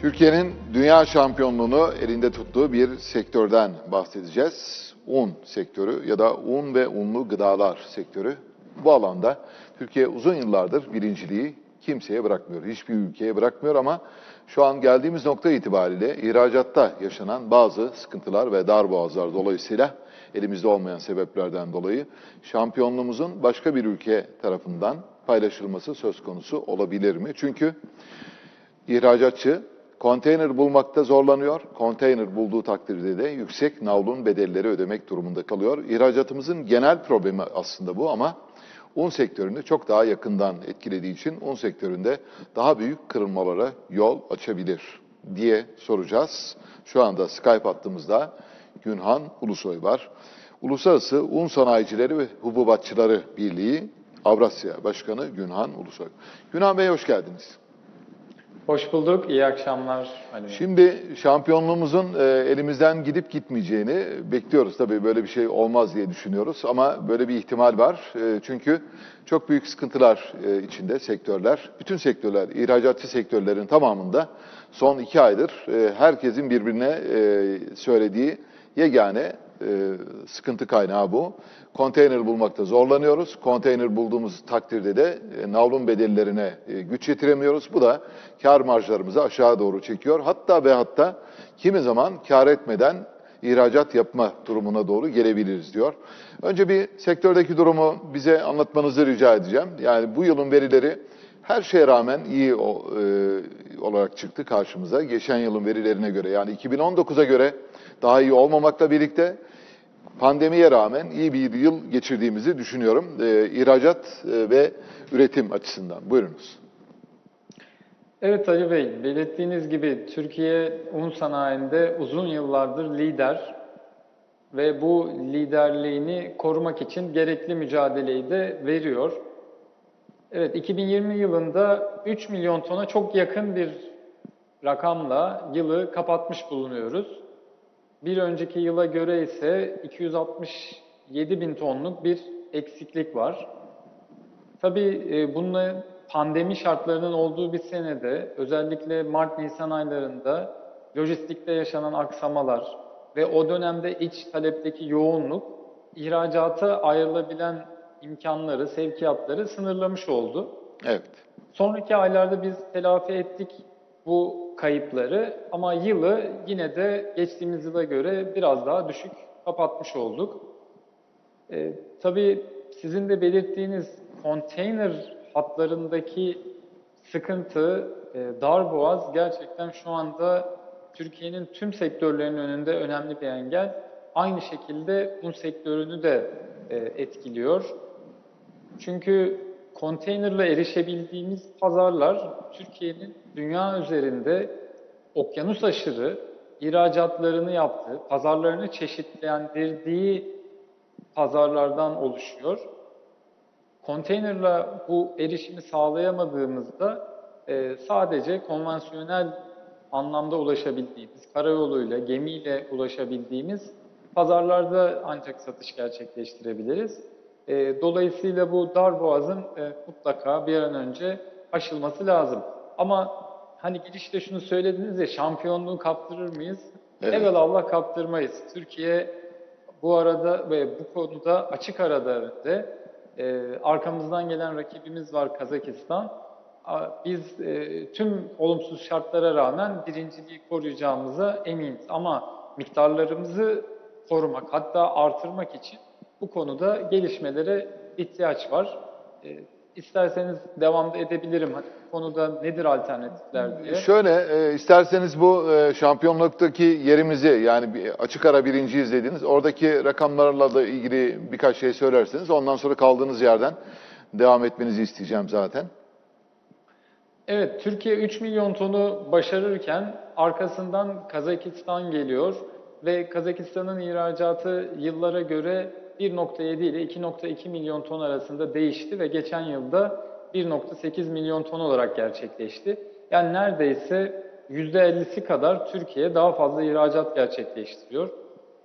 Türkiye'nin dünya şampiyonluğunu elinde tuttuğu bir sektörden bahsedeceğiz. Un sektörü ya da un ve unlu gıdalar sektörü. Bu alanda Türkiye uzun yıllardır birinciliği kimseye bırakmıyor. Hiçbir ülkeye bırakmıyor ama şu an geldiğimiz nokta itibariyle ihracatta yaşanan bazı sıkıntılar ve darboğazlar dolayısıyla elimizde olmayan sebeplerden dolayı şampiyonluğumuzun başka bir ülke tarafından paylaşılması söz konusu olabilir mi? Çünkü İhracatçı konteyner bulmakta zorlanıyor. Konteyner bulduğu takdirde de yüksek navlun bedelleri ödemek durumunda kalıyor. İhracatımızın genel problemi aslında bu ama un sektörünü çok daha yakından etkilediği için un sektöründe daha büyük kırılmalara yol açabilir diye soracağız. Şu anda Skype hattımızda Günhan Ulusoy var. Uluslararası Un Sanayicileri ve Hububatçıları Birliği Avrasya Başkanı Günhan Ulusoy. Günhan Bey hoş geldiniz. Hoş bulduk, iyi akşamlar Ali. Şimdi şampiyonluğumuzun e, elimizden gidip gitmeyeceğini bekliyoruz. Tabii böyle bir şey olmaz diye düşünüyoruz ama böyle bir ihtimal var. E, çünkü çok büyük sıkıntılar e, içinde sektörler. Bütün sektörler, ihracatçı sektörlerin tamamında son iki aydır herkesin birbirine söylediği yegane e, sıkıntı kaynağı bu. Konteyner bulmakta zorlanıyoruz. Konteyner bulduğumuz takdirde de e, navlun bedellerine e, güç yetiremiyoruz. Bu da kar marjlarımızı aşağı doğru çekiyor. Hatta ve hatta kimi zaman kar etmeden ihracat yapma durumuna doğru gelebiliriz diyor. Önce bir sektördeki durumu bize anlatmanızı rica edeceğim. Yani bu yılın verileri her şeye rağmen iyi olarak çıktı karşımıza. Geçen yılın verilerine göre yani 2019'a göre daha iyi olmamakla birlikte pandemiye rağmen iyi bir yıl geçirdiğimizi düşünüyorum. E, ihracat ve üretim açısından. Buyurunuz. Evet Ali Bey, belirttiğiniz gibi Türkiye un sanayinde uzun yıllardır lider ve bu liderliğini korumak için gerekli mücadeleyi de veriyor. Evet, 2020 yılında 3 milyon tona çok yakın bir rakamla yılı kapatmış bulunuyoruz. Bir önceki yıla göre ise 267 bin tonluk bir eksiklik var. Tabii e, bununla pandemi şartlarının olduğu bir senede özellikle Mart-Nisan aylarında lojistikte yaşanan aksamalar ve o dönemde iç talepteki yoğunluk ihracata ayrılabilen imkanları, sevkiyatları sınırlamış oldu. Evet. Sonraki aylarda biz telafi ettik bu kayıpları ama yılı yine de geçtiğimiz yıla göre biraz daha düşük kapatmış olduk. Ee, tabii sizin de belirttiğiniz konteyner hatlarındaki sıkıntı, e, darboğaz gerçekten şu anda Türkiye'nin tüm sektörlerinin önünde önemli bir engel. Aynı şekilde un sektörünü de e, etkiliyor. Çünkü konteynerla erişebildiğimiz pazarlar Türkiye'nin dünya üzerinde okyanus aşırı ihracatlarını yaptığı, pazarlarını çeşitlendirdiği pazarlardan oluşuyor. Konteynerla bu erişimi sağlayamadığımızda e, sadece konvansiyonel anlamda ulaşabildiğimiz, karayoluyla, gemiyle ulaşabildiğimiz pazarlarda ancak satış gerçekleştirebiliriz. E, dolayısıyla bu darboğazın e, mutlaka bir an önce aşılması lazım. Ama hani girişte şunu söylediniz ya şampiyonluğu kaptırır mıyız? Evet. Evet. Allah kaptırmayız. Türkiye bu arada ve bu konuda açık arada önde. E, arkamızdan gelen rakibimiz var Kazakistan. Biz e, tüm olumsuz şartlara rağmen birinciliği koruyacağımıza eminiz. Ama miktarlarımızı korumak hatta artırmak için bu konuda gelişmelere ihtiyaç var. E, isterseniz devamda edebilirim. Hani bu konuda nedir alternatifler diye. Şöyle e, isterseniz bu e, şampiyonluktaki yerimizi yani bir açık ara birinci izlediniz. Oradaki rakamlarla da ilgili birkaç şey söylerseniz ondan sonra kaldığınız yerden devam etmenizi isteyeceğim zaten. Evet, Türkiye 3 milyon tonu başarırken arkasından Kazakistan geliyor ve Kazakistan'ın ihracatı yıllara göre 1.7 ile 2.2 milyon ton arasında değişti ve geçen yılda 1.8 milyon ton olarak gerçekleşti. Yani neredeyse %50'si kadar Türkiye daha fazla ihracat gerçekleştiriyor.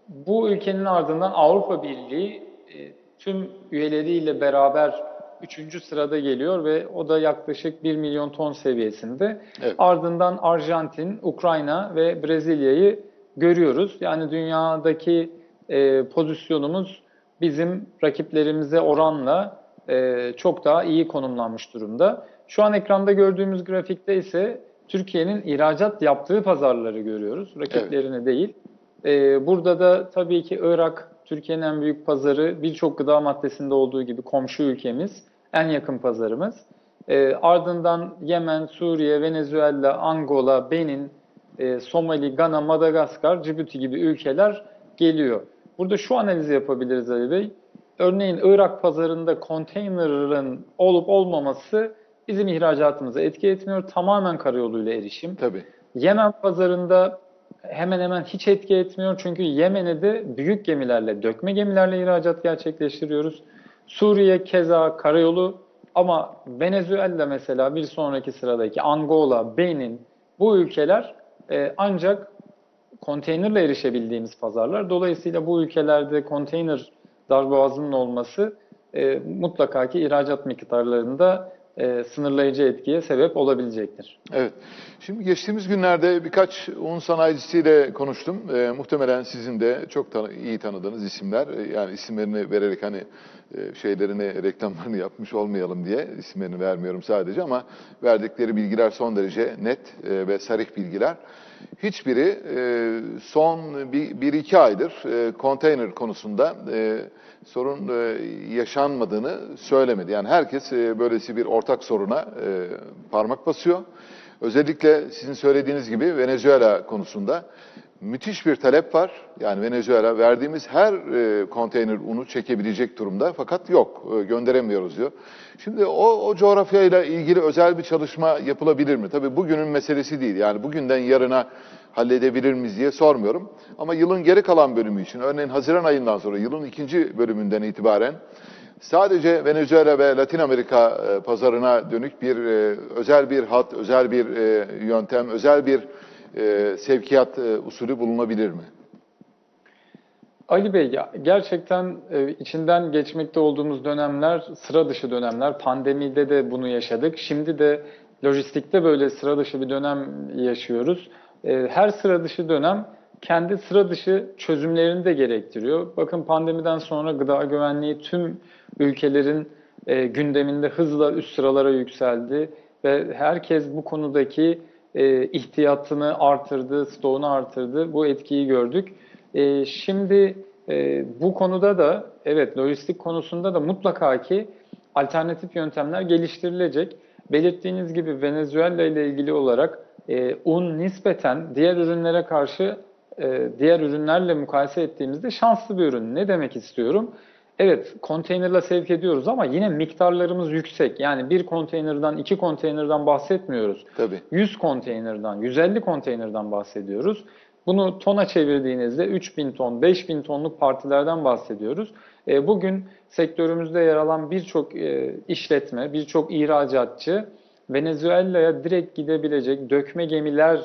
Bu ülkenin ardından Avrupa Birliği e, tüm üyeleriyle beraber üçüncü sırada geliyor ve o da yaklaşık 1 milyon ton seviyesinde. Evet. Ardından Arjantin, Ukrayna ve Brezilya'yı görüyoruz. Yani dünyadaki e, pozisyonumuz bizim rakiplerimize oranla e, çok daha iyi konumlanmış durumda. Şu an ekranda gördüğümüz grafikte ise Türkiye'nin ihracat yaptığı pazarları görüyoruz, rakiplerini değil. E, burada da tabii ki Irak, Türkiye'nin en büyük pazarı, birçok gıda maddesinde olduğu gibi komşu ülkemiz, en yakın pazarımız. E, ardından Yemen, Suriye, Venezuela, Angola, Benin, e, Somali, Gana, Madagaskar, Cibuti gibi ülkeler geliyor. Burada şu analizi yapabiliriz Ali Bey. Örneğin Irak pazarında konteynerin olup olmaması bizim ihracatımıza etki etmiyor. Tamamen karayoluyla erişim. Tabii. Yemen pazarında hemen hemen hiç etki etmiyor. Çünkü Yemen'e de büyük gemilerle, dökme gemilerle ihracat gerçekleştiriyoruz. Suriye keza karayolu ama Venezuela mesela bir sonraki sıradaki Angola, Benin bu ülkeler e, ancak konteynerle erişebildiğimiz pazarlar. Dolayısıyla bu ülkelerde konteyner darboğazının olması e, mutlaka ki ihracat miktarlarında e, sınırlayıcı etkiye sebep olabilecektir. Evet. Şimdi geçtiğimiz günlerde birkaç un sanayicisiyle konuştum. Ee, muhtemelen sizin de çok tanı- iyi tanıdığınız isimler. Ee, Yani isimlerini vererek hani e, şeylerini, reklamlarını yapmış olmayalım diye isimlerini vermiyorum sadece ama verdikleri bilgiler son derece net e, ve sarih bilgiler. Hiçbiri e, son bir, iki aydır e, konteyner konusunda e, sorun e, yaşanmadığını söylemedi. Yani herkes e, böylesi bir ortak soruna e, parmak basıyor. Özellikle sizin söylediğiniz gibi Venezuela konusunda müthiş bir talep var. Yani Venezuela verdiğimiz her e, konteyner unu çekebilecek durumda fakat yok e, gönderemiyoruz diyor. Şimdi o, o coğrafyayla ilgili özel bir çalışma yapılabilir mi? Tabii bugünün meselesi değil. Yani bugünden yarına halledebilir miyiz diye sormuyorum. Ama yılın geri kalan bölümü için örneğin Haziran ayından sonra yılın ikinci bölümünden itibaren Sadece Venezuela ve Latin Amerika e, pazarına dönük bir özel bir hat, özel bir yöntem, özel bir e, sevkiyat e, usulü bulunabilir mi? Ali Bey gerçekten e, içinden geçmekte olduğumuz dönemler sıra dışı dönemler. Pandemide de bunu yaşadık. Şimdi de lojistikte böyle sıra dışı bir dönem yaşıyoruz. E, Her sıra dışı dönem kendi sıra dışı çözümlerini de gerektiriyor. Bakın pandemiden sonra gıda güvenliği tüm ülkelerin e, gündeminde hızla üst sıralara yükseldi ve herkes bu konudaki e, ihtiyatını artırdı, stoğunu artırdı. Bu etkiyi gördük. E, şimdi e, bu konuda da evet lojistik konusunda da mutlaka ki alternatif yöntemler geliştirilecek. Belirttiğiniz gibi Venezuela ile ilgili olarak e, un nispeten diğer ürünlere karşı e, diğer ürünlerle mukayese ettiğimizde şanslı bir ürün. Ne demek istiyorum? Evet, konteynerla sevk ediyoruz ama yine miktarlarımız yüksek. Yani bir konteynerden, iki konteynerden bahsetmiyoruz. Tabii. 100 konteynerden, 150 konteynerden bahsediyoruz. Bunu tona çevirdiğinizde 3000 ton, 5000 tonluk partilerden bahsediyoruz. E, Bugün sektörümüzde yer alan birçok e, işletme, birçok ihracatçı Venezuela'ya direkt gidebilecek dökme gemiler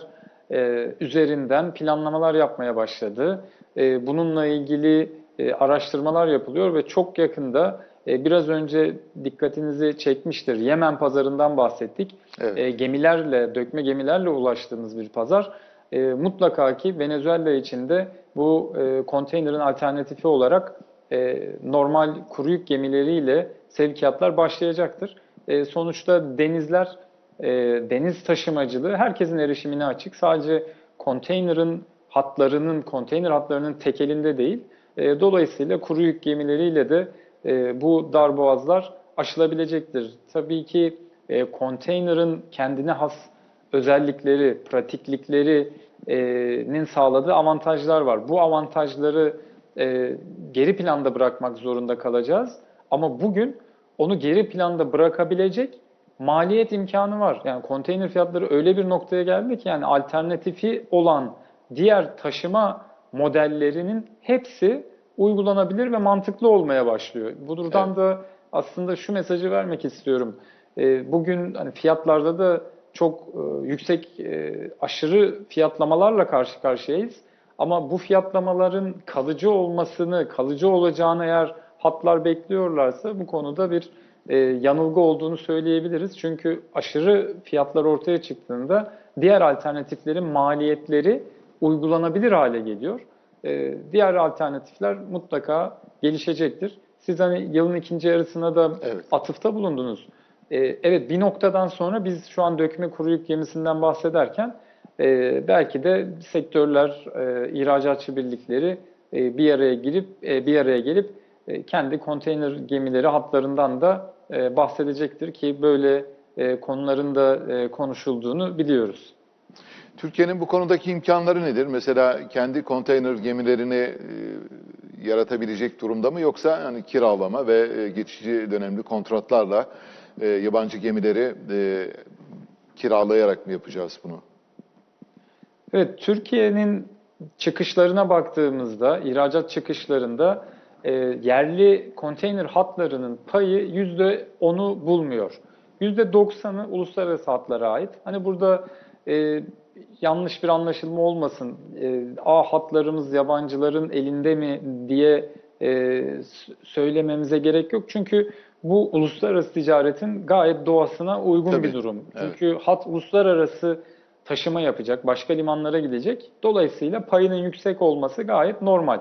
e, üzerinden planlamalar yapmaya başladı. E, Bununla ilgili e, araştırmalar yapılıyor ve çok yakında e, biraz önce dikkatinizi çekmiştir. Yemen pazarından bahsettik. Evet. E, gemilerle, dökme gemilerle ulaştığımız bir pazar. E, mutlaka ki Venezuela için de bu e, konteynerin alternatifi olarak e, normal kuru yük gemileriyle sevkiyatlar başlayacaktır. E, sonuçta denizler, e, deniz taşımacılığı herkesin erişimine açık. Sadece konteynerin hatlarının, konteyner hatlarının tekelinde değil. E, dolayısıyla kuru yük gemileriyle de e, bu darboğazlar aşılabilecektir. Tabii ki e, konteynerin kendine has özellikleri, pratikliklerinin sağladığı avantajlar var. Bu avantajları e, geri planda bırakmak zorunda kalacağız. Ama bugün onu geri planda bırakabilecek maliyet imkanı var. Yani konteyner fiyatları öyle bir noktaya geldi ki yani alternatifi olan diğer taşıma modellerinin hepsi uygulanabilir ve mantıklı olmaya başlıyor. Buradan da aslında şu mesajı vermek istiyorum. E, Bugün hani fiyatlarda da çok e, yüksek e, aşırı fiyatlamalarla karşı karşıyayız. Ama bu fiyatlamaların kalıcı olmasını, kalıcı olacağını eğer hatlar bekliyorlarsa bu konuda bir e, yanılgı olduğunu söyleyebiliriz. Çünkü aşırı fiyatlar ortaya çıktığında diğer alternatiflerin maliyetleri uygulanabilir hale geliyor. E, diğer alternatifler mutlaka gelişecektir. Siz hani yılın ikinci yarısına da Evet. atıfta bulundunuz. E, evet bir noktadan sonra biz şu an dökme kuru yük gemisinden bahsederken e, belki de sektörler, e, ihracatçı birlikleri e, bir araya girip e, bir araya gelip e, kendi konteyner gemileri hatlarından da e, bahsedecektir ki böyle e, konuların da e, konuşulduğunu biliyoruz. Türkiye'nin bu konudaki imkanları nedir? Mesela kendi konteyner gemilerini e, yaratabilecek durumda mı yoksa hani kiralama ve e, geçici dönemli kontratlarla e, yabancı gemileri e, kiralayarak mı yapacağız bunu? Evet, Türkiye'nin çıkışlarına baktığımızda, ihracat çıkışlarında e, yerli konteyner hatlarının payı %10'u bulmuyor. %90'ı uluslararası hatlara ait. Hani burada e, yanlış bir anlaşılma olmasın, e, A hatlarımız yabancıların elinde mi diye e, söylememize gerek yok. Çünkü bu uluslararası ticaretin gayet doğasına uygun Tabii, bir durum. evet. Çünkü hat uluslararası taşıma yapacak, başka limanlara gidecek. Dolayısıyla payının yüksek olması gayet normal.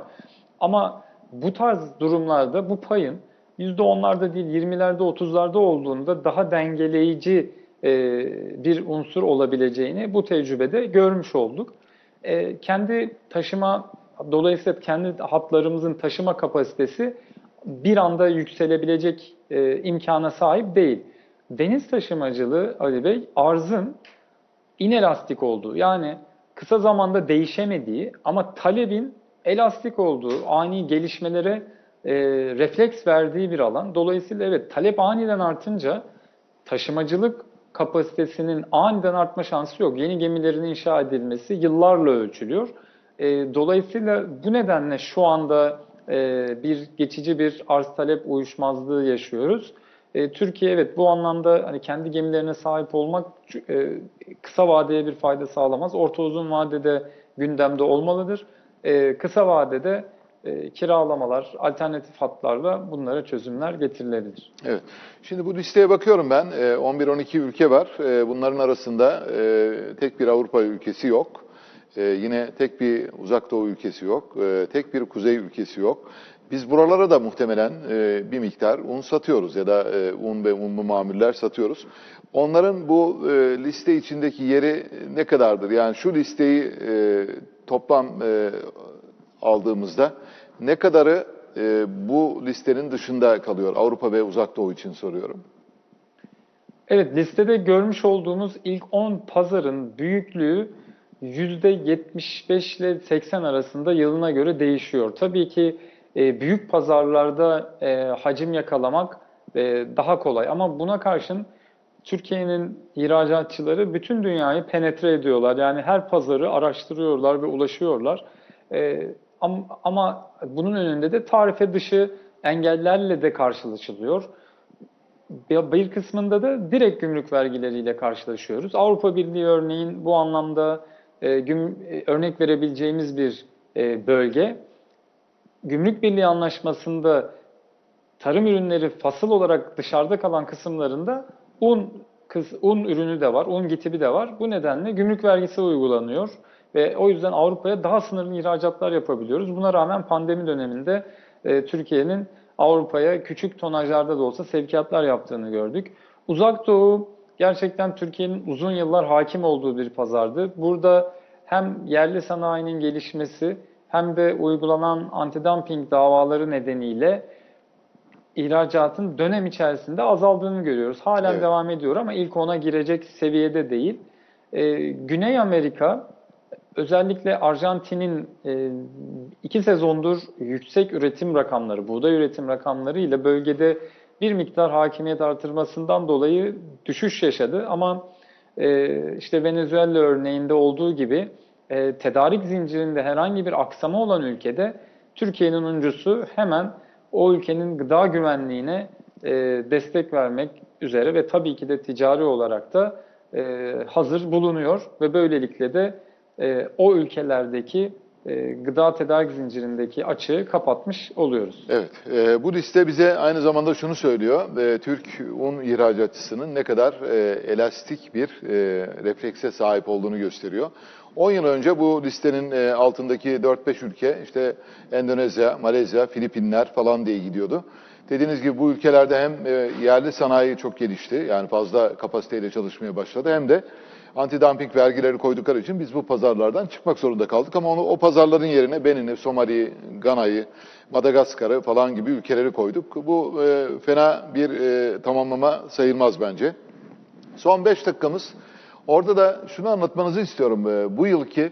Ama bu tarz durumlarda bu payın %10'larda değil 20'lerde 30'larda olduğunda daha dengeleyici bir unsur olabileceğini bu tecrübede görmüş olduk. E, kendi taşıma, dolayısıyla kendi hatlarımızın taşıma kapasitesi bir anda yükselebilecek e, imkana sahip değil. Deniz taşımacılığı Ali Bey arzın inelastik olduğu yani kısa zamanda değişemediği ama talebin elastik olduğu, ani gelişmelere e, refleks verdiği bir alan. Dolayısıyla evet talep aniden artınca taşımacılık kapasitesinin aniden artma şansı yok. Yeni gemilerin inşa edilmesi yıllarla ölçülüyor. E, dolayısıyla bu nedenle şu anda e, bir geçici bir arz talep uyuşmazlığı yaşıyoruz. E, Türkiye evet bu anlamda hani kendi gemilerine sahip olmak e, kısa vadeye bir fayda sağlamaz. Orta uzun vadede gündemde olmalıdır. E, kısa vadede e, kiralamalar, alternatif hatlarla bunlara çözümler getirilebilir. Evet. Şimdi bu listeye bakıyorum ben. E, 11-12 ülke var. E, Bunların arasında e, tek bir Avrupa ülkesi yok. E, Yine tek bir Uzak Doğu ülkesi yok. E, Tek bir Kuzey ülkesi yok. Biz buralara da muhtemelen e, bir miktar un satıyoruz ya da e, un ve unlu mamuller satıyoruz. Onların bu e, liste içindeki yeri ne kadardır? Yani şu listeyi e, toplam e, aldığımızda ne kadarı e, bu listenin dışında kalıyor? Avrupa ve Uzak Doğu için soruyorum. Evet, listede görmüş olduğumuz ilk 10 pazarın büyüklüğü %75 ile 80 arasında yılına göre değişiyor. Tabii ki e, büyük pazarlarda e, hacim yakalamak e, daha kolay ama buna karşın Türkiye'nin ihracatçıları bütün dünyayı penetre ediyorlar. Yani her pazarı araştırıyorlar ve ulaşıyorlar. E, ama bunun önünde de tarife dışı engellerle de karşılaşılıyor. Bir kısmında da direkt gümrük vergileriyle karşılaşıyoruz. Avrupa Birliği örneğin bu anlamda e, güm- e, örnek verebileceğimiz bir e, bölge. Gümrük Birliği anlaşmasında tarım ürünleri fasıl olarak dışarıda kalan kısımlarında un kıs, un ürünü de var, un gitibi de var. Bu nedenle gümrük vergisi uygulanıyor ve o yüzden Avrupa'ya daha sınırlı ihracatlar yapabiliyoruz. Buna rağmen pandemi döneminde e, Türkiye'nin Avrupa'ya küçük tonajlarda da olsa sevkiyatlar yaptığını gördük. Uzak Doğu gerçekten Türkiye'nin uzun yıllar hakim olduğu bir pazardı. Burada hem yerli sanayinin gelişmesi hem de uygulanan antidumping davaları nedeniyle ihracatın dönem içerisinde azaldığını görüyoruz. Halen Evet. devam ediyor ama ilk ona girecek seviyede değil. Ee, Güney Amerika özellikle Arjantin'in e, iki sezondur yüksek üretim rakamları, buğday üretim rakamları ile bölgede bir miktar hakimiyet artırmasından dolayı düşüş yaşadı. Ama e, işte Venezuela örneğinde olduğu gibi e, tedarik zincirinde herhangi bir aksama olan ülkede Türkiye'nin uncusu hemen o ülkenin gıda güvenliğine e, destek vermek üzere ve tabii ki de ticari olarak da e, hazır bulunuyor ve böylelikle de e, o ülkelerdeki e, gıda tedarik zincirindeki açığı kapatmış oluyoruz. Evet, e, bu liste bize aynı zamanda şunu söylüyor. E, Türk un ihracatçısının ne kadar e, elastik bir e, reflekse sahip olduğunu gösteriyor. 10 yıl önce bu listenin e, altındaki 4-5 ülke işte Endonezya, Malezya, Filipinler falan diye gidiyordu. Dediğiniz gibi bu ülkelerde hem e, yerli sanayi çok gelişti, yani fazla kapasiteyle çalışmaya başladı hem de anti-dumping vergileri koydukları için biz bu pazarlardan çıkmak zorunda kaldık. Ama onu o pazarların yerine Benin'i, Somali'yi, Gana'yı, Madagaskar'ı falan gibi ülkeleri koyduk. Bu e, fena bir e, tamamlama sayılmaz bence. Son 5 dakikamız. Orada da şunu anlatmanızı istiyorum. E, bu yılki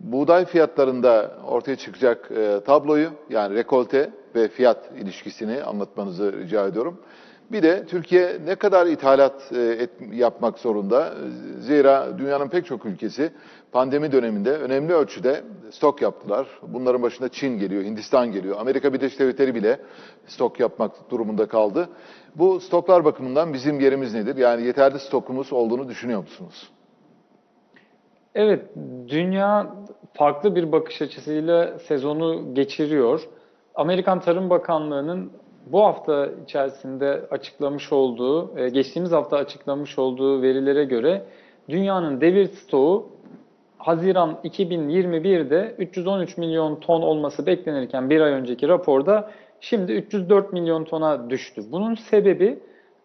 buğday fiyatlarında ortaya çıkacak e, tabloyu yani rekolte ve fiyat ilişkisini anlatmanızı rica ediyorum. Bir de Türkiye ne kadar ithalat e, et, yapmak zorunda? Zira dünyanın pek çok ülkesi pandemi döneminde önemli ölçüde stok yaptılar. Bunların başında Çin geliyor, Hindistan geliyor. Amerika Birleşik Devletleri bile stok yapmak durumunda kaldı. Bu stoklar bakımından bizim yerimiz nedir? Yani yeterli stokumuz olduğunu düşünüyor musunuz? Evet, dünya farklı bir bakış açısıyla sezonu geçiriyor. Amerikan Tarım Bakanlığı'nın bu hafta içerisinde açıklamış olduğu, e, geçtiğimiz hafta açıklamış olduğu verilere göre dünyanın devir stoğu Haziran 2021'de 313 milyon ton olması beklenirken bir ay önceki raporda şimdi 304 milyon tona düştü. Bunun sebebi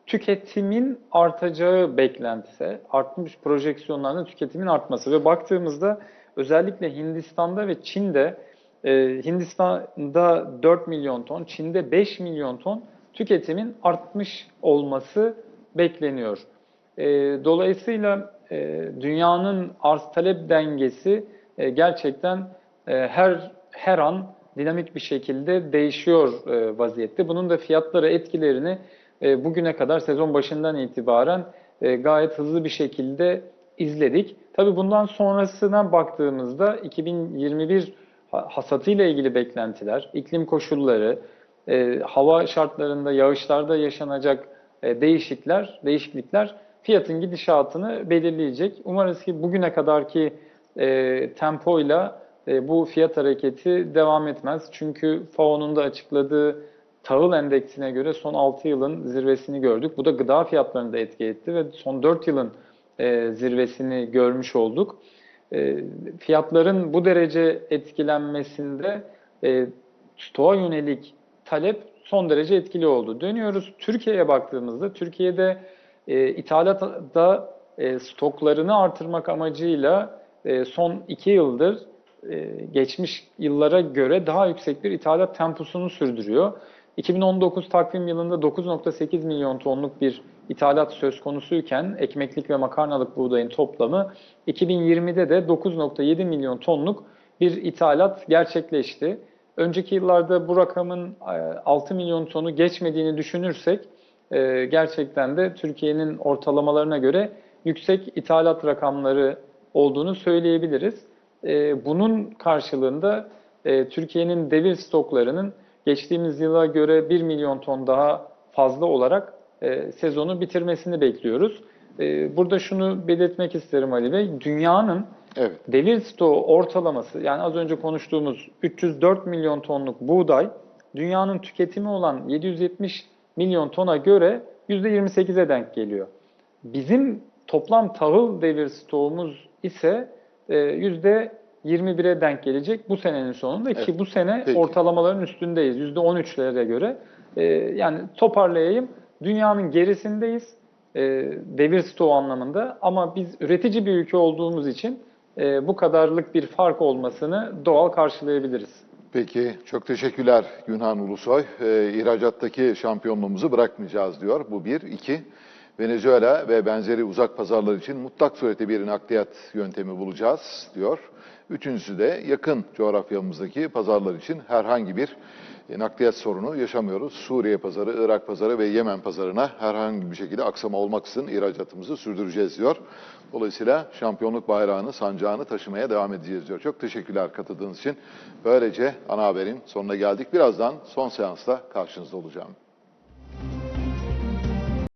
tüketimin artacağı beklentisi, artmış projeksiyonlarında tüketimin artması ve baktığımızda özellikle Hindistan'da ve Çin'de e, Hindistan'da 4 milyon ton, Çin'de 5 milyon ton tüketimin artmış olması bekleniyor. E, dolayısıyla e, dünyanın arz talep dengesi e, gerçekten e, her her an dinamik bir şekilde değişiyor e, vaziyette. Bunun da fiyatlara etkilerini e, bugüne kadar sezon başından itibaren e, gayet hızlı bir şekilde izledik. Tabii bundan sonrasına baktığımızda 2021 hasatıyla ilgili beklentiler, iklim koşulları, e, hava şartlarında, yağışlarda yaşanacak e, değişiklikler, değişiklikler fiyatın gidişatını belirleyecek. Umarız ki bugüne kadarki e, tempoyla e, bu fiyat hareketi devam etmez. Çünkü FAO'nun da açıkladığı tahıl endeksine göre son 6 yılın zirvesini gördük. Bu da gıda fiyatlarını da etki etti ve son 4 yılın e, zirvesini görmüş olduk. E, fiyatların bu derece etkilenmesinde e, stoğa yönelik talep son derece etkili oldu. Dönüyoruz Türkiye'ye baktığımızda Türkiye'de e, ithalatta e, stoklarını artırmak amacıyla e, son 2 yıldır e, geçmiş yıllara göre daha yüksek bir ithalat temposunu sürdürüyor. 2019 takvim yılında 9.8 milyon tonluk bir ithalat söz konusuyken ekmeklik ve makarnalık buğdayın toplamı 2020'de de 9.7 milyon tonluk bir ithalat gerçekleşti. Önceki yıllarda bu rakamın 6 milyon tonu geçmediğini düşünürsek e, gerçekten de Türkiye'nin ortalamalarına göre yüksek ithalat rakamları olduğunu söyleyebiliriz. E, bunun karşılığında e, Türkiye'nin devir stoklarının geçtiğimiz yıla göre 1 milyon ton daha fazla olarak sezonu bitirmesini bekliyoruz. Burada şunu belirtmek isterim Ali Bey. Dünyanın Evet. devir stoğu ortalaması yani az önce konuştuğumuz 304 milyon tonluk buğday dünyanın tüketimi olan 770 milyon tona göre %28'e denk geliyor. Bizim toplam tahıl devir stoğumuz ise e, %21'e denk gelecek bu senenin sonunda ki Evet, bu sene peki. ortalamaların üstündeyiz %13'lere göre. E, yani toparlayayım dünyanın gerisindeyiz e, devir stoğu anlamında ama biz üretici bir ülke olduğumuz için e, bu kadarlık bir fark olmasını doğal karşılayabiliriz. Peki, çok teşekkürler Günhan Ulusoy. Ee, ihracattaki şampiyonluğumuzu bırakmayacağız diyor. Bu bir. iki Venezuela ve benzeri uzak pazarlar için mutlak surette bir nakliyat yöntemi bulacağız diyor. Üçüncüsü de yakın coğrafyamızdaki pazarlar için herhangi bir e, nakliyat sorunu yaşamıyoruz. Suriye pazarı, Irak pazarı ve Yemen pazarına herhangi bir şekilde aksama olmaksızın ihracatımızı sürdüreceğiz diyor. Dolayısıyla şampiyonluk bayrağını, sancağını taşımaya devam edeceğiz diyor. Çok teşekkürler katıldığınız için. Böylece ana haberin sonuna geldik. Birazdan son seansta karşınızda olacağım.